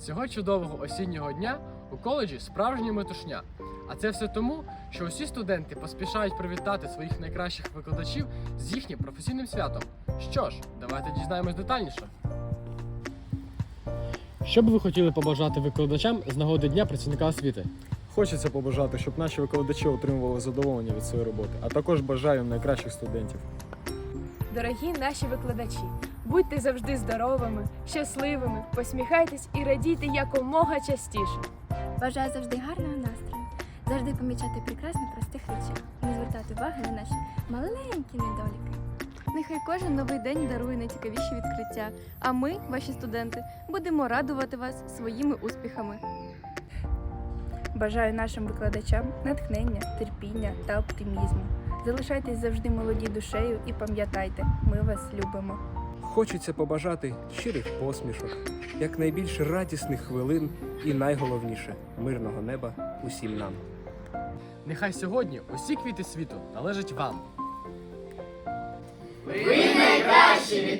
Цього чудового осіннього дня у коледжі справжня метушня. А це все тому, що усі студенти поспішають привітати своїх найкращих викладачів з їхнім професійним святом. Що ж, давайте дізнаємось детальніше. Що би ви хотіли побажати викладачам з нагоди Дня працівника освіти? Хочеться побажати, щоб наші викладачі отримували задоволення від своєї роботи, а також бажаю найкращих студентів. Дорогі наші викладачі, будьте завжди здоровими, щасливими, посміхайтесь і радійте якомога частіше. Бажаю завжди гарного настрою, завжди помічати прекрасне простих речах, не звертати уваги на наші маленькі недоліки. Нехай кожен новий день дарує найцікавіші відкриття, а ми, ваші студенти, будемо радувати вас своїми успіхами. Бажаю нашим викладачам натхнення, терпіння та оптимізму. Залишайтесь завжди молоді душею і пам'ятайте, ми вас любимо. Хочеться побажати щирих посмішок, якнайбільше радісних хвилин і найголовніше мирного неба усім нам. Нехай сьогодні усі квіти світу належать вам. Ви найкращі святом!